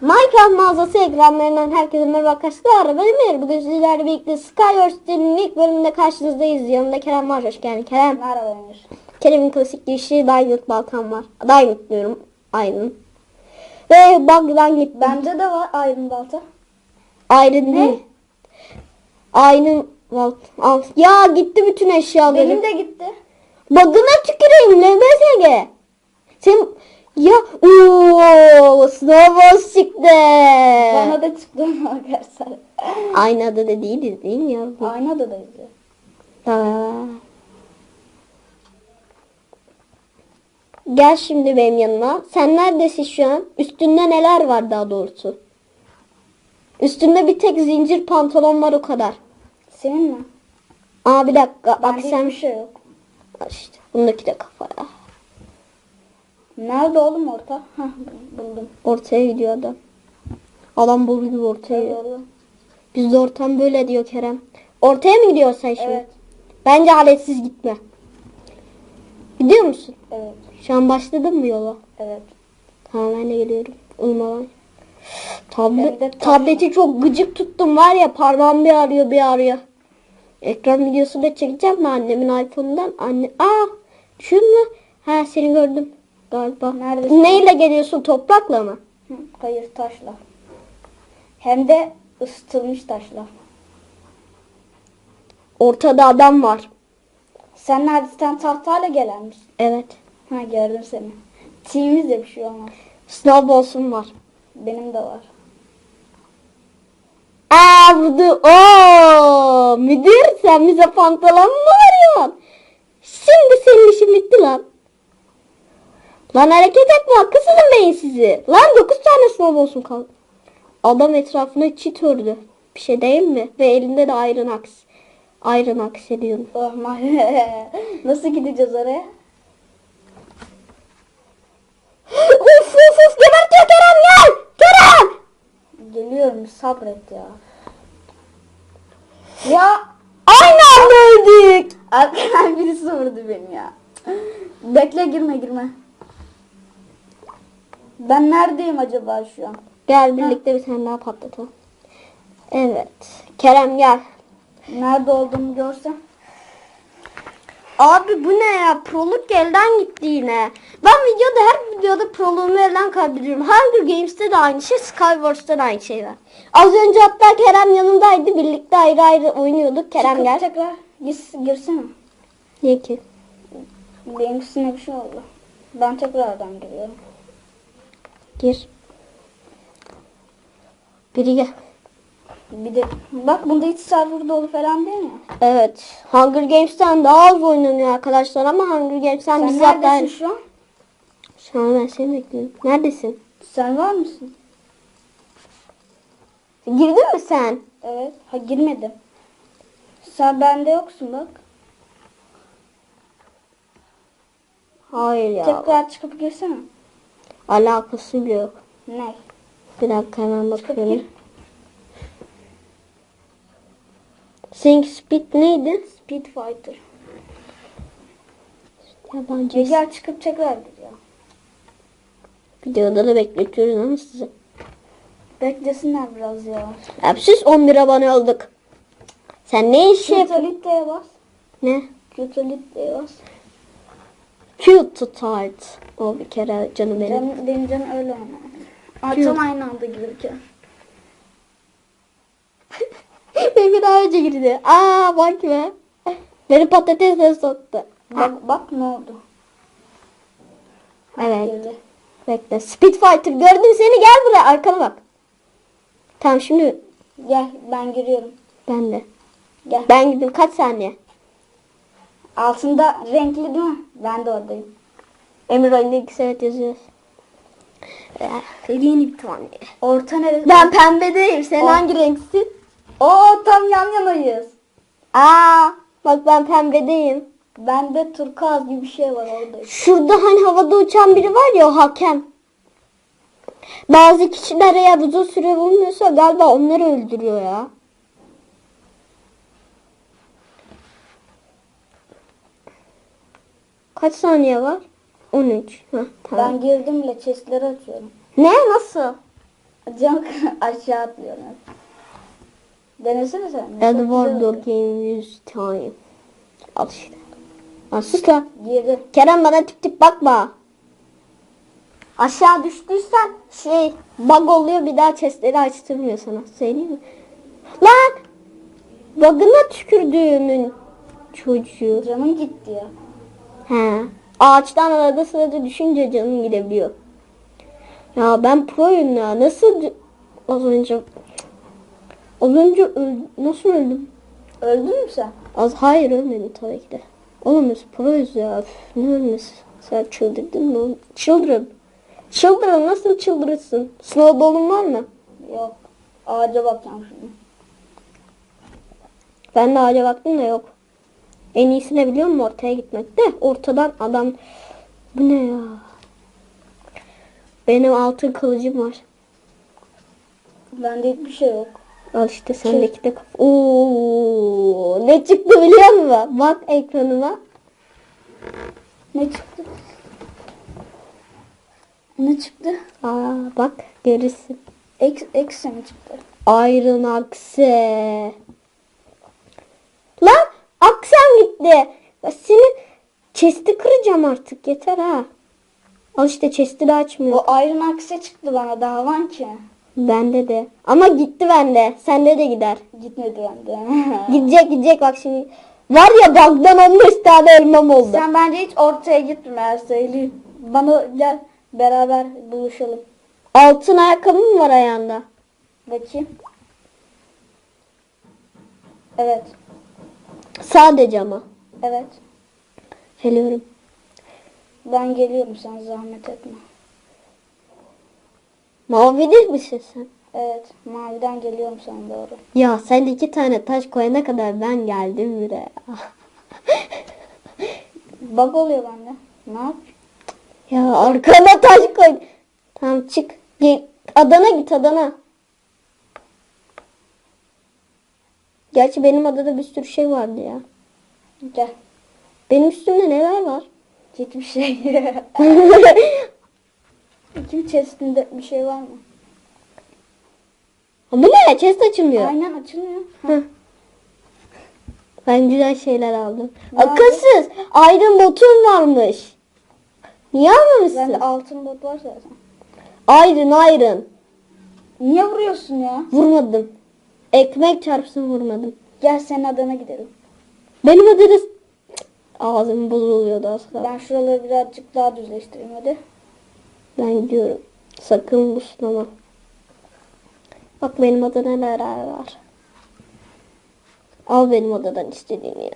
Minecraft mağazası ekranlarından herkese merhaba arkadaşlar. Ben Emir. Bugün sizlerle birlikte Skyverse'nin ilk bölümünde karşınızdayız. Yanımda Kerem var. Hoş geldin Kerem. Merhaba Emir. Kerem'in klasik girişi Diamond Balkan var. Diamond diyorum. Aynen. Ve Bug'dan gitti. Bende de var Iron Balta. Iron değil. Iron Balkan. Ya gitti bütün eşyaları. Benim de gitti. Bug'ına tüküreyim LBSG. Sen ya ooo Snowballs çıktı. Bana da çıktı arkadaşlar. Aynı adada değiliz değil mi ya? Aynı adadayız ya. Aa. Gel şimdi benim yanıma. Sen neredesin şu an? Üstünde neler var daha doğrusu? Üstünde bir tek zincir pantolon var o kadar. Senin mi? Aa bir dakika. Bak Bende sen hiçbir şey yok. İşte. Bundaki de kafaya. Nerede oğlum orta? Hah buldum. Ortaya gidiyor adam. Adam buluyor ortaya. Bizde ortam böyle diyor Kerem. Ortaya mı gidiyorsun sen şimdi? Evet. Bence aletsiz gitme. Gidiyor musun? Evet. Şu an başladın mı yola? Evet. Tamam ben de geliyorum. Uyumadan. Tablet, Hem de taş- tableti çok gıcık tuttum var ya parmağım bir arıyor bir arıyor. Ekran videosu da çekeceğim mi annemin iPhone'dan? Anne, aa şu mu? Ha seni gördüm galiba. Neredesin? Neyle geliyorsun toprakla mı? Hı, hayır taşla. Hem de ısıtılmış taşla. Ortada adam var. Sen neredesin? Tahtayla gelen misin? Evet. Ha gördüm seni. Team'imiz de bir şey olmaz. Snowballs'um var. Benim de var. Aa vurdu. Oo müdür sen bize pantolon mu arıyorsun? Şimdi senin işin bitti lan. Lan hareket etme haklısın beyin sizi. Lan 9 tane snowballs'um kaldı. Adam etrafına çit ördü. Bir şey değil mi? Ve elinde de iron axe. Iron axe diyorum. Oh my. Nasıl gideceğiz oraya? uf uf uf gebertiyor Kerem gel. Kerem. Geliyorum sabret ya. Ya Aynı anda öldük. arkadan birisi vurdu beni ya. Bekle girme girme. Ben neredeyim acaba şu an? Gel birlikte bir tane daha patlatalım. Evet. Kerem gel. Nerede olduğumu görsem. Abi bu ne ya? Proluk elden gitti yine. Ben videoda her videoda proluğumu elden kaybediyorum. Hunger Games'te de aynı şey, Skywars'ta da aynı şey var. Az önce hatta Kerem yanındaydı. Birlikte ayrı ayrı oynuyorduk. Kerem Çıkıp gel. Tekrar gir, girsene. Niye ki? Benimkisine bir şey oldu. Ben tekrardan giriyorum. Gir. Biri gel. Bir de bak bunda hiç server dolu falan değil mi? Evet. Hunger Games'ten daha az oynanıyor arkadaşlar ama Hunger Games'ten Sen biz hatta... neredesin şu an? Şu an ben seni bekliyorum. Neredesin? Sen var mısın? Girdin mi sen? Evet. Ha girmedim. Sen bende yoksun bak. Hayır ya. Tekrar çıkıp girsene. Alakası bile yok. Ne? Bir dakika hemen bakıyorum. Sync speed neydi? Speed Fighter. Yabancı Ya gel çıkıp tekrar ya. videoda da bekletiyoruz ama sizi. Beklesinler biraz ya. Hepsiz 11 abone olduk. Sen ne iş yap? Qtolite'ye bas. Ne? Qtolite'ye bas. Cute tight. O bir kere canım benim. Benim, benim canım öyle oynar. Açan aynı anda girirken. Benim daha önce girdi. Aa bak be. Beni patatesle soktu. Bak, bak ne oldu. Evet. Girdi. Bekle. Speed Fighter gördüm seni gel buraya arkana bak. Tamam şimdi Gel ben giriyorum. ben de. Gel. Ben gittim kaç saniye? Altında renkli değil mi? Ben de oradayım. Emir oyunda iki saat yazıyoruz. Eh, Yeni bir tane. Orta neresi? Ben pembedeyim. Sen O- hangi renksin? Oo tam yan yanayız. Aa, bak ben pembedeyim. Bende turkuaz gibi bir şey var oradayım. Şurada hani havada uçan biri var ya o hakem. Bazı kişiler eğer uzun süre bulmuyorsa galiba onları öldürüyor ya. Kaç saniye var? 13. Heh, tamam. Ben girdim bile chestleri açıyorum. Ne? Nasıl? Cam aşağı atlıyor. Denesene sen. Edward use time. Al işte. Lan sus lan. Girdi. Kerem bana tip tip bakma. Aşağı düştüysen şey bug oluyor bir daha chestleri açtırmıyor sana. Söyleyeyim mi? Lan! Bug'ına tükürdüğümün çocuğu. Canım gitti ya. He. Ağaçtan arada sırada düşünce canım gidebiliyor. Ya ben proyum ya. Nasıl az önce az önce öl- nasıl öldüm? Öldün mü sen? Az hayır ölmedim tabii ki de. Oğlum biz proyuz ya. Üf, ne ölmesi? Sen çıldırdın mı? oğlum? Çıldırın. Çıldırın nasıl çıldırırsın? Snowball'un var mı? Yok. Ağaca bakacağım şimdi. Ben de ağaca baktım da yok. En iyisi ne biliyor musun? Ortaya gitmek de. Ortadan adam... Bu ne ya? Benim altın kılıcım var. Bende hiçbir şey yok. Al işte sendeki de kafa. Oo, ne çıktı biliyor musun? Bak ekranıma. Ne çıktı? Ne çıktı? Aa, bak görürsün. Eks, eksi mi çıktı? Iron Axe. Lan aksam gitti. Ya seni chest'i kıracağım artık yeter ha. Al işte chest'i de açmıyor. O Iron Axe çıktı bana daha var ki. Bende de. Ama gitti bende. Sende de gider. Gitmedi bende. Gidecek gidecek bak şimdi. Var ya bug'dan 15 tane elmam oldu. Sen bence hiç ortaya gitme söyleyeyim. Bana gel beraber buluşalım. Altın ayakkabı mı var ayağında? Bakayım. Evet. Sadece ama. Evet. Geliyorum. Ben geliyorum sen zahmet etme. Mavi değil misin sen? Evet. Maviden geliyorum sana doğru. Ya sen iki tane taş koyana kadar ben geldim buraya. Bug oluyor bende. Ne yap? ya arkana taş koy. Tamam çık. Gel. Adana git Adana. Gerçi benim adada bir sürü şey vardı ya. Gel. Benim üstümde neler var? Hiçbir şey. Kim chestinde bir şey var mı? Bu ne? Chest açılmıyor. Aynen açılmıyor. Hı. Ben güzel şeyler aldım. Akılsız. Iron botun varmış. Niye almamışsın? Bende altın bot var zaten. Iron iron. Niye vuruyorsun ya? Vurmadım. Ekmek çarpsın vurmadım. Gel senin adana gidelim. Benim adres... Ağzım bozuluyordu az kalsın. Ben şuraları birazcık daha düzleştireyim hadi. Ben gidiyorum. Sakın buslama. Bak benim adada neler var. Al benim odadan istediğini ya.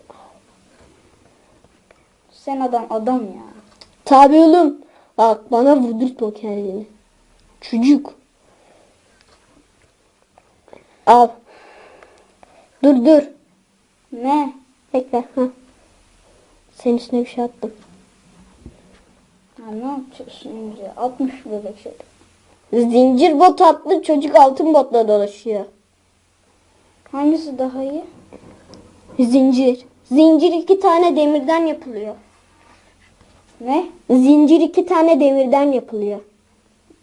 Sen adam adam ya. Tabi oğlum. Bak bana vurdurtma kendini. Çocuk. Al. Dur dur. Ne? Bekle. Ha. Senin üstüne bir şey attım. Ya ne yapıyorsun ya? 60 bebek şey. Zincir bot attı çocuk altın botla dolaşıyor. Hangisi daha iyi? Zincir. Zincir iki tane demirden yapılıyor. Ne? Zincir iki tane demirden yapılıyor.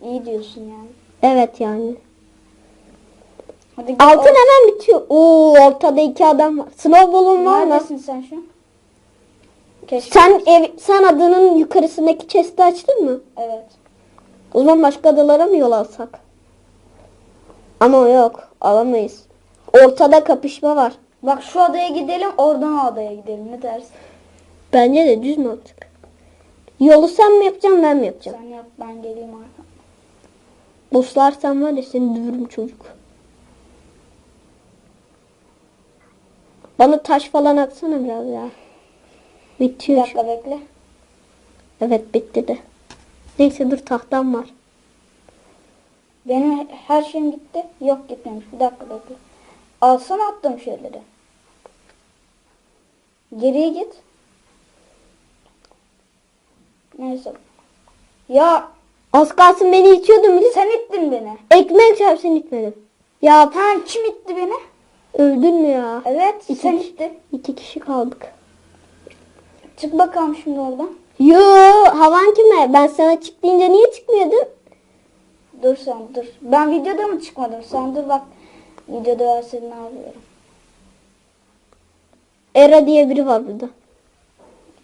İyi diyorsun yani. Evet yani. Hadi Altın or- hemen bitiyor. Oo ortada iki adam var. Snowball'un var mı? Neredesin sen şu an? Keşke. Sen ev, sen adının yukarısındaki chest'i açtın mı? Evet. O zaman başka adalara mı yol alsak? Ama yok alamayız. Ortada kapışma var. Bak şu adaya gidelim oradan o adaya gidelim. Ne dersin? Bence de düz mantık. Yolu sen mi yapacaksın ben mi yapacağım? Sen yap ben geleyim arkadan. Buslarsan var ya seni dövürüm çocuk. Bana taş falan atsana biraz ya. Bir Bitiyor. şu- dakika bekle. Evet bitti de. Neyse dur tahtam var. Benim her şeyim gitti. Yok gitmemiş. Bir dakika bekle. Alsana attım şeyleri. Geriye git. Neyse. Ya Az kalsın beni itiyordun bile. sen ittin beni. Ekmek çarpsın itmedim. Ya Ha kim itti beni? Öldün mü ya? Evet İki sen ittin. İki kişi kaldık. Çık bakalım şimdi oradan. Yo havan kime? Ben sana çık deyince niye çıkmıyordun? Dur sen dur. Ben videoda mı çıkmadım? Sen dur bak. Videoda ben seni ne yapıyorum. Era diye biri var burada.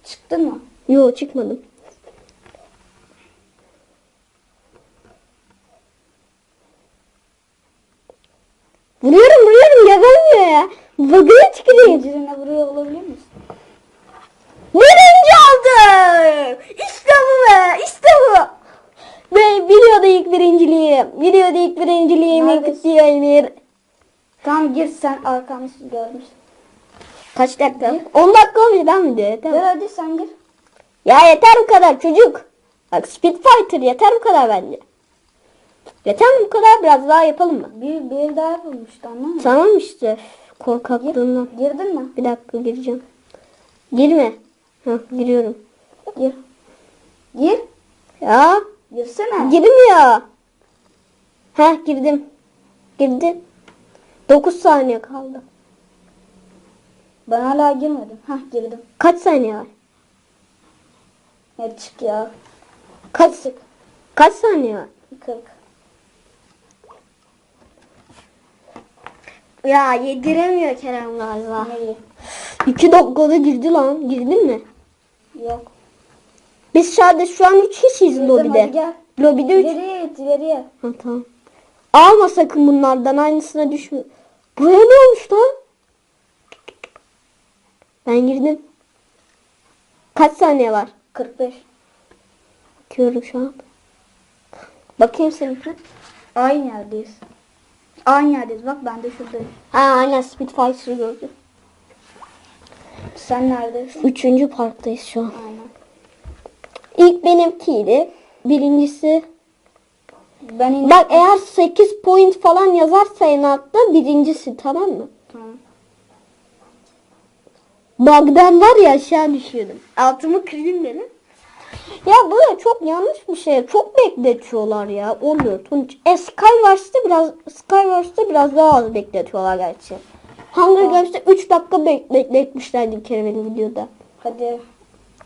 Çıktın mı? Yo çıkmadım. Vuruyorum vuruyorum yakalmıyor ya. Bagaya çıkayım. Zincirine vuruyor olabilir misin? Birinci aldım. İşte bu be. İşte bu. Ve videoda ilk birinciliğim. Videoda ilk birinciliğimi Neredesin? kutluyor Emir. Tamam gir sen arkamı görmüşsün. Kaç dakika? 10 dakika olmuş videoya. Tamam. Gel hadi sen gir. Ya yeter bu kadar çocuk. Bak Speed Fighter yeter bu kadar bence. Yeter mi bu kadar? Biraz daha yapalım mı? Bir, bir daha yapılmıştı mı? Tamam işte. Korkaklığından. Girdin mi? Bir dakika gireceğim. Girme. Hah giriyorum. Gir. Gir. Ya Girsene. girmiyor. Heh girdim. Girdi. 9 saniye kaldı. Ben hala girmedim. Hah girdim. Kaç saniye var? Hadi çık ya. Kaç kaç saniye var? 40. Ya yediremiyor Kerem galiba. Neyi? 2 dakikada girdi lan. Girdin mi? Yok. Biz sadece şu an 3 kişiyiz lobide. gel. Lobide 3. İleriye it ileriye. Ha tamam. Alma sakın bunlardan aynısına düşme. Buraya ne olmuş lan? Ben girdim. Kaç saniye var? 45. Bakıyorum şu an. Bakayım seninki. Aynı yerdeyiz. Aynı yerdeyiz. Bak ben de şuradayım. Ha aynen Spitfire'ı gördüm. Sen neredesin? Üçüncü parktayız şu an. Aynen. İlk benimkiydi. Birincisi. Ben indim. Bak eğer 8 point falan yazarsa en altta birincisi tamam mı? Tamam. Bug'dan var ya aşağı düşüyordum. Altımı kırdım benim. Ya bu çok yanlış bir şey. Çok bekletiyorlar ya. Olmuyor Tunç. E Skywars'ta biraz Skywars'ta biraz daha az bekletiyorlar gerçi. Hunger Games'te 3 dakika bek- bekletmişlerdi bir kere benim videoda. Hadi.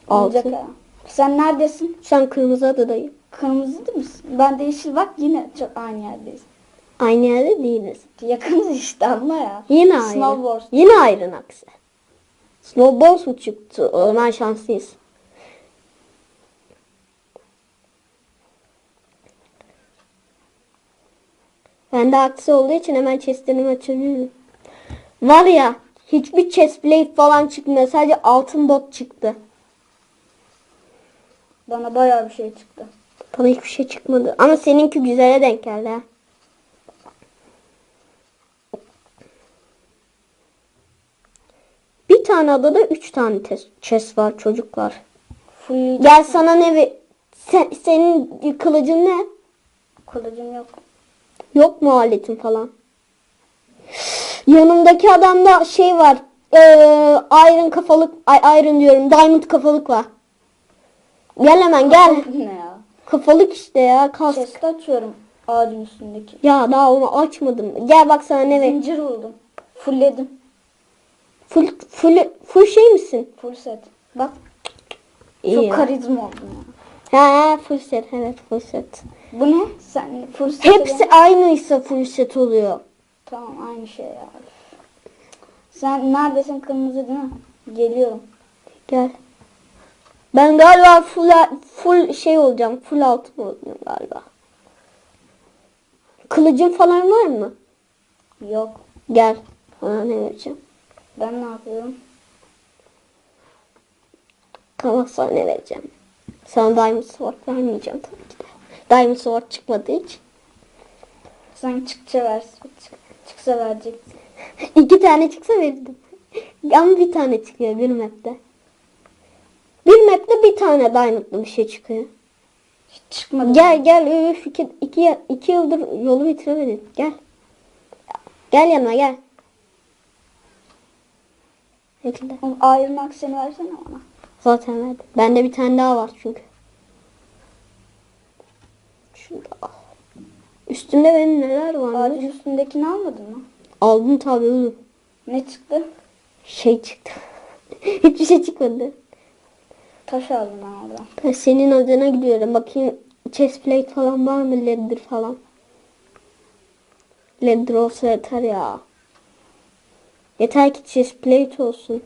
Altı. Ha. Sen neredesin? Sen kırmızı adadayım. Kırmızı değil misin? Ben de yeşil bak yine çok aynı yerdeyiz. Aynı yerde değiliz. Yakınız işte anla ya. Yine ayrı. Snowboard. Yine ayrı aksi. Snowboard mu çıktı? O zaman şanslıyız. Ben de aksi olduğu için hemen chestlerimi açabilirim. Var ya hiçbir chest plate falan çıkmıyor. Sadece altın bot çıktı. Bana bayağı bir şey çıktı. Bana hiçbir şey çıkmadı. Ama seninki güzele denk geldi ha. Bir tane adada üç tane chest var çocuklar. Full Gel sana ne ve sen, senin kılıcın ne? kılıcım yok. Yok mu aletin falan? Yanımdaki adamda şey var. Ee, iron kafalık, ay iron diyorum. Diamond kafalık var. Gel hemen gel. ne ya? Kafalık işte ya. Kask. Chest açıyorum ağacın üstündeki. Ya daha onu açmadım. Gel bak sana ne ver. Zincir buldum. Fullledim. Full, full, full şey misin? Full set. Bak İyi çok ya. karizma oldum. Ha full set evet full set. Bu ne? Sen full set. Hepsi aynıysa full set oluyor. Tamam aynı şey ya. Sen neredesin kırmızı değil mi? Geliyorum. Gel. Ben galiba full full şey olacağım. Full altın olacağım galiba. Kılıcın falan var mı? Yok. Gel. Sana ne vereceğim? Ben ne yapıyorum? Tamam sana ne vereceğim? Sana Diamond Sword vermeyeceğim tabii ki. Diamond Sword çıkmadı hiç. Sen çıkça ver. Çık, çıksa vereceksin. İki tane çıksa verirdim. Ama bir tane çıkıyor bir map'te. Bir map'te bir tane Diamond'lı bir şey çıkıyor. Hiç çıkmadı. Gel gel üf iki, iki, iki yıldır yolu bitiremedin. Gel. Gel yanıma gel. Bekle. Iron Axe'ni versene bana. Zaten verdim. Bende bir tane daha var çünkü. Şunu da al. Üstünde benim neler Ağacın varmış? üstündekini almadın mı? Aldım tabii oğlum. Ne çıktı? Şey çıktı. Hiçbir şey çıkmadı. Taş aldım ben oradan. Ben senin adına gidiyorum. Bakayım chest plate falan var mı? Leather falan. Leather olsa yeter ya. Yeter ki chest plate olsun.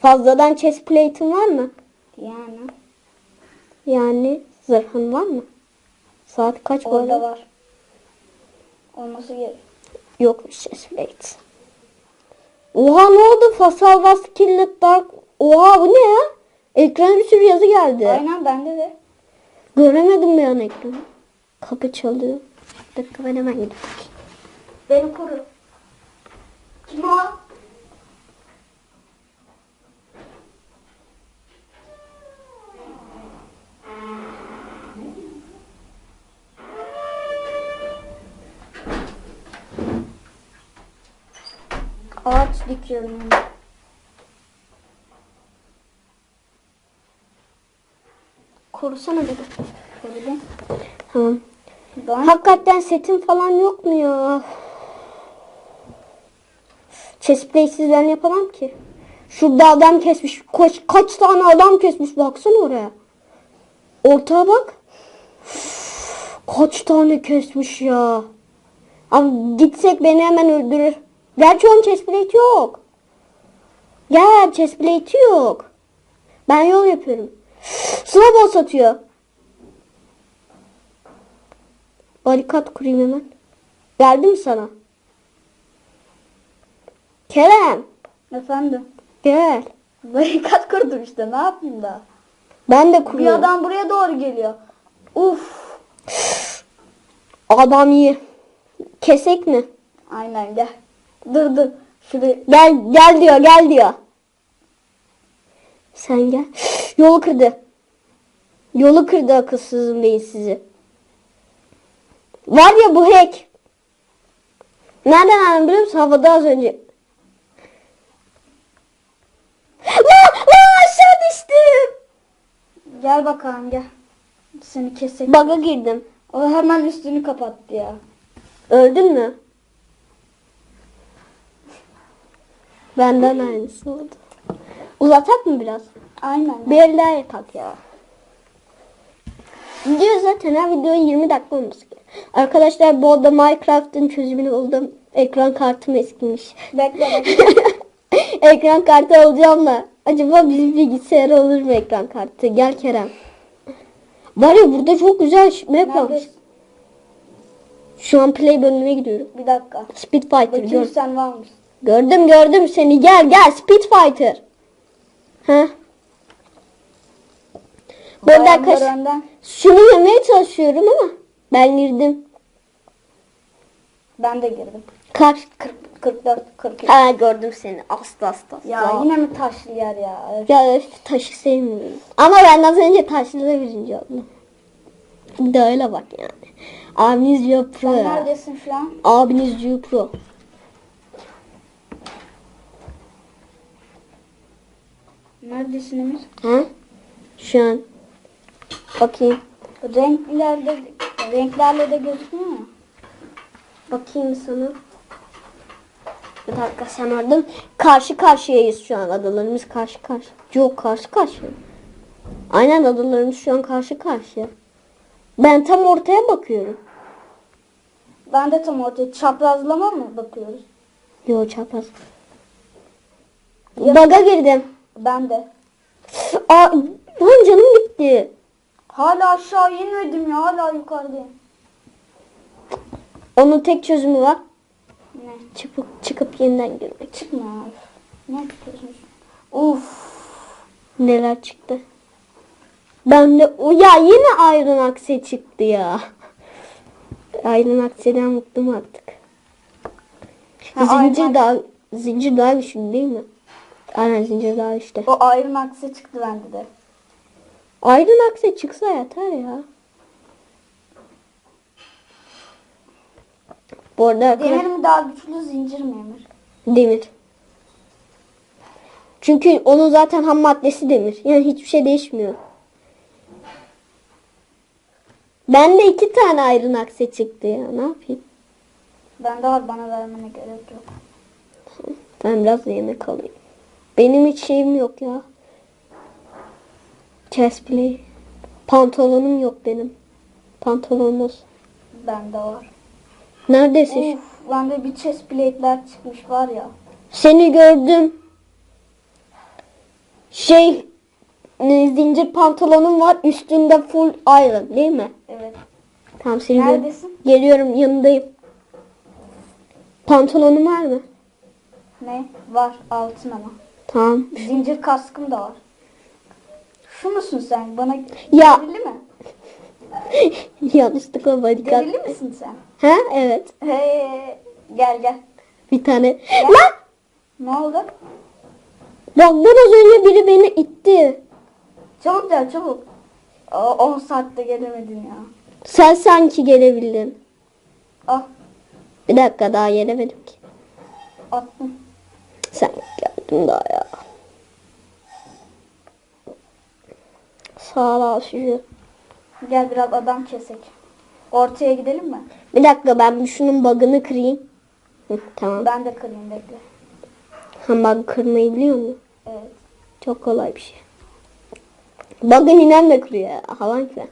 Fazladan chest plate'in var mı? Yani. Yani zırhın var mı? Saat kaç bu Orada arada? var. Olması gerek. Yokmuş chest plate. Oha ne oldu? Fasal was killed dark. Oha bu ne ya? Ekrana bir sürü yazı geldi. Aynen bende de. Göremedim bir an ekranı. Kapı çalıyor. Bir dakika ben hemen gidip bakayım. Beni koru. Kim o? Ağaç dikiyorum. Korusana beni. Korudum. Tamam. Ben Hakikaten setin falan yok mu ya? Chest plate'siz ben yapamam ki. Şurada adam kesmiş. Kaç, kaç tane adam kesmiş baksana oraya. Ortaya bak. Kaç tane kesmiş ya. Abi gitsek beni hemen öldürür. Gerçi onun chest plate yok. Gel chest plate yok. Ben yol yapıyorum. Snowball satıyor. Barikat kurayım hemen. Geldi mi sana? Kerem efendim. gel. Barikat kurdum işte ne yapayım da. Ben de Bir kuruyorum. adam buraya doğru geliyor. Uf. Adam iyi. Kesek mi? Aynen gel. Dur dur. Şuraya. Gel gel diyor gel diyor. Sen gel. Yolu kırdı. Yolu kırdı akılsızın beyinsizi. Var ya bu hack. Nereden anladın biliyor musun? Havada az önce. Lan lan aşağı düştüm. Gel bakalım gel. Seni kesek. Baga girdim. O hemen üstünü kapattı ya. Öldün mü? Benden aynısı oldu. Uzatak mı biraz? Aynen. Bir el daha yapak ya. Video zaten her video 20 dakika olması gerekiyor. Arkadaşlar bu arada Minecraft'ın çözümünü buldum. Ekran kartım eskimiş. Bekle bekle. ekran kartı alacağım da. Acaba bizim bilgisayar olur mu ekran kartı? Gel Kerem. Var ya burada çok güzel map var. Neredesin? Şu an play bölümüne gidiyorum. Bir dakika. Speedfighter Bakayım gör. sen var mısın? Gördüm gördüm seni. Gel gel Speedfighter. Ha? Bu arada Ayağımlar arkadaşlar önden. şunu yemeye çalışıyorum ama ben girdim. Ben de girdim. Kaç? 40, 44, 43. Ha gördüm seni. Asla asla. Ya asla. yine mi taşlı yer ya? Öf. Ya öf, taşı sevmiyorum. Ama ben az önce taşlı da birinci oldum. Bir de öyle bak yani. Abiniz Gio Pro Sen ya. neredesin şu an? Abiniz Gio Neredesin Emir? Ha? Şu an. Bakayım. Renklerde, renklerle de gözükmüyor mu? Bakayım sana. Bir dakika sen orada. Karşı karşıyayız şu an. Adalarımız karşı karşı. Yok karşı karşıya. Aynen adalarımız şu an karşı karşıya. Ben tam ortaya bakıyorum. Ben de tam ortaya çaprazlama mı bakıyoruz? Yo çapraz. Baga girdim. Ben de. Aa, lan canım gitti. Hala aşağı inmedim ya hala yukarıdayım. Onun tek çözümü var. Ne? Çıkıp, çıkıp yeniden girmek. Çıkma. Ne yapıyorsun? Uf. Neler çıktı. Ben de o ya yine Iron Axe çıktı ya. Iron Axe'den bıktım artık. Ha, zincir Iron daha zincir daha güçlü değil mi? Aynen zincir daha işte. O ayrım aksi çıktı bende de. Iron Axe çıksa yeter ya. Bu arada Demir mi daha güçlü zincir mi Emir? Demir. Çünkü onun zaten ham maddesi demir. Yani hiçbir şey değişmiyor. Bende iki tane ayrın akse çıktı ya. Ne yapayım? Bende var bana vermene gerek yok. Ben biraz yemek alayım. Benim hiç şeyim yok ya. Chest play. Pantolonum yok benim. Pantolonum olsun. Bende var. Neredesin? Uf, bende bir chest plate'ler çıkmış var ya. Seni gördüm. Şey e, zincir pantolonum var. Üstünde full iron değil mi? Evet. Tamam seni. Neredesin? Geliyorum yanındayım. Pantolonun var mı? Ne? Var altın ama. Tamam. Zincir kaskım da var. Şu musun sen? Bana Ya. derili mi? Yanlışlıkla barikat. Derili misin sen? Ha evet. Hey, gel gel. Bir tane. Lan! Ne oldu? Bak biraz önce biri beni itti. Çabuk gel çabuk. Aa, 10 saatte gelemedin ya. Sen sanki gelebildin. Ah Bir dakika daha gelemedim ki. attım. Sen geldin daha ya. Sağ ol şu. Gel biraz adam kesek. Ortaya gidelim mi? Bir dakika ben şunun bug'ını kırayım. Hı, tamam. Ben de kırayım bekle. Hem bug kırmayı biliyor musun? Evet. Çok kolay bir şey. Bug'ı ninem de kırıyor. Havan ki.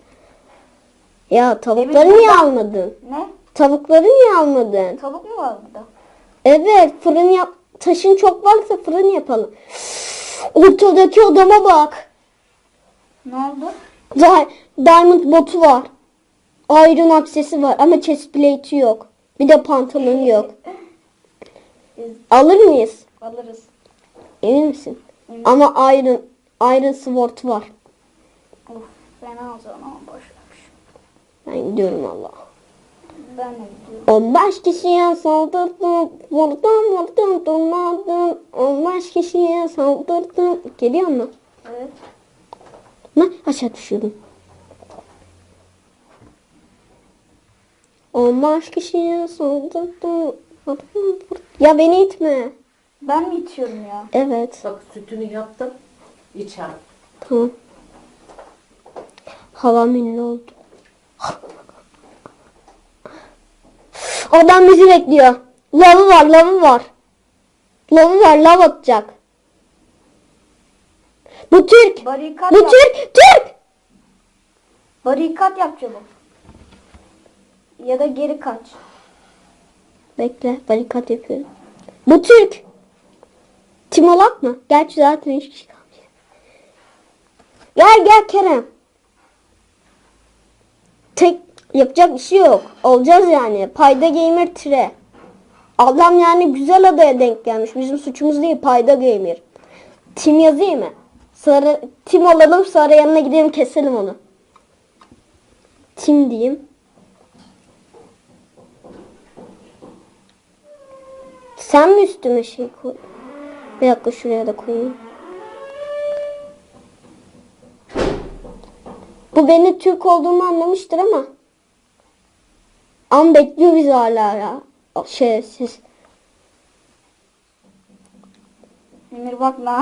Ya tavukları niye almadın? Ne? Tavukları niye almadın? Tavuk mu var burada? Evet fırın yap. Taşın çok varsa fırın yapalım. Ortadaki adama bak. Ne oldu? Di- Diamond botu var. Iron aksesi var ama chest plate'i yok. Bir de pantolonu yok. Alır mıyız? alırız. Emin misin? Eminim. Ama Iron Iron Sword var. Uf, fena o zaman ama boş ver. Ben gidiyorum Allah. Ben de gidiyorum. 15 kişiye saldırdım. Vurdum vurdum durmadım. 15 kişiye saldırdım. Geliyor mu? Evet. Ne? Aşağı düşüyordum. 15 kişiye saldırdım. Ya beni itme. Ben mi içiyorum ya? Evet. Bak sütünü yaptım. İçer. Tamam. Havam ünlü oldu. Adam bizi bekliyor. Lavı var, lavı var. Lavı var, lav atacak. Bu Türk. Barikat Bu yap. Türk, Türk. Barikat yap çabuk. Ya da geri kaç. Bekle, barikat yapıyorum. Bu Türk. Timolak mı? Gerçi zaten hiç kişi kalmış. Gel gel Kerem. Tek yapacak bir şey yok. Olacağız yani. Payda gamer tire. Adam yani güzel adaya denk gelmiş. Bizim suçumuz değil. Payda gamer. Tim yazayım mı? Sarı, tim alalım sonra yanına gidelim keselim onu. Tim diyeyim. Sen mi üstüme şey koy? Bir dakika şuraya da koyayım. Bu beni Türk olduğumu anlamıştır ama. Ama bekliyor bizi hala ya. Şerefsiz. Emir bak ne?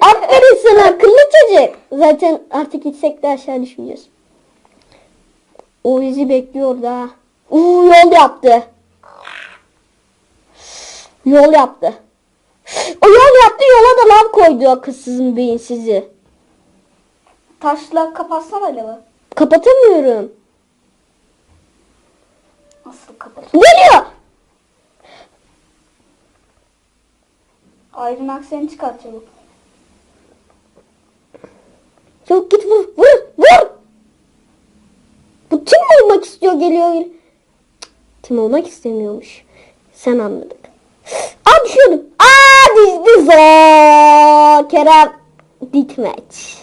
Aferin sana akıllı çocuk. Zaten artık gitsek de aşağı düşmeyeceğiz. O bizi bekliyor da. Uuu yol yaptı. Yol yaptı. O yol yaptı yola da lav koydu akılsızın beyinsizi. Taşla kapatsana lavı. Kapatamıyorum. Nasıl kapat? Geliyor. Ayrın akseni çıkart çabuk. Yok git vur vur vur. Bu kim olmak istiyor geliyor. Kim olmak istemiyormuş. Sen anladık. Aa düşüyordum. Aa düştü zor. Kerem ditmeç.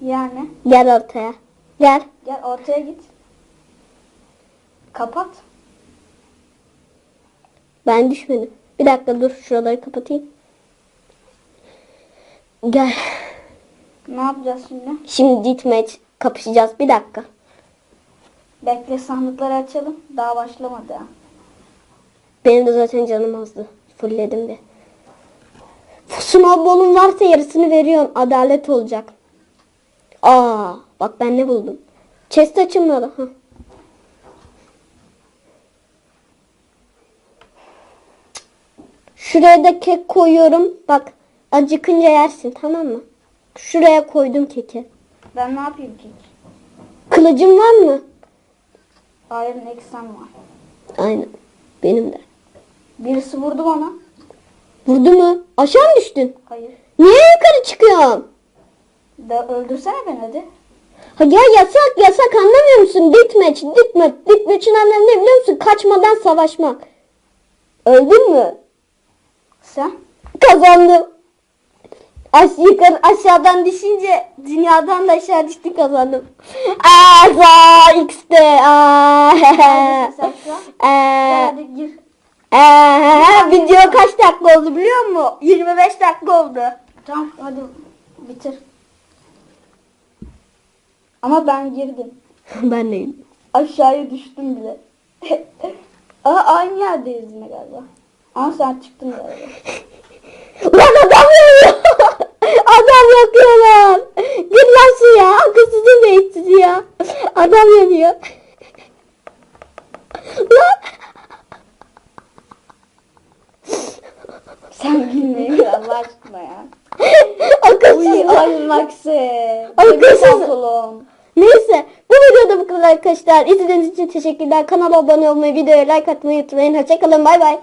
Yani Gel ortaya. Gel. gel ortaya git. Kapat. Ben düşmedim. Bir dakika dur şuraları kapatayım. Gel. Ne yapacağız şimdi? Şimdi ditmeç kapışacağız. Bir dakika. Bekle sandıkları açalım. Daha başlamadı ha. Benim de zaten canım azdı. Fullledim de. Snowball'un varsa yarısını veriyorsun. Adalet olacak. Aa, bak ben ne buldum. Chest açılmadı. Hah. Şuraya da kek koyuyorum. Bak acıkınca yersin tamam mı? Şuraya koydum keki. Ben ne yapayım ki? Kılıcın var mı? Iron X'em var. Aynen. Benim de. Birisi vurdu bana. Vurdu mu? Aşağı mı düştün? Hayır. Niye yukarı çıkıyorsun? Da öldürsene beni hadi. Ha ya yasak yasak anlamıyor musun? Deathmatch, deathmatch. Deathmatch'in anlamı ne biliyor musun? Kaçmadan savaşmak. Öldün mü? Sen? Kazandım. Aş yukarı aşağıdan düşünce dünyadan da aşağı düştü kazandım. Aa, X'te. Aa. Ee, ee, video kaç dakika oldu biliyor musun? 25 dakika oldu. Tamam hadi bitir. Ama ben girdim. ben neyim? Aşağıya düştüm bile. Aha aynı yerdeyiz yine galiba. Ama sen çıktın galiba. Lan adam yanıyor. adam yakıyor lan. Gir lan suya. Akılsızın beyinsiz ya. Adam yanıyor. lan. Sen gülmeyin Allah aşkına ya. Akılsız. Uy ayrılmakse. Akılsız. Neyse bu videoda bu kadar arkadaşlar. İzlediğiniz için teşekkürler. Kanala abone olmayı, videoya like atmayı unutmayın. Hoşçakalın. Bay bay.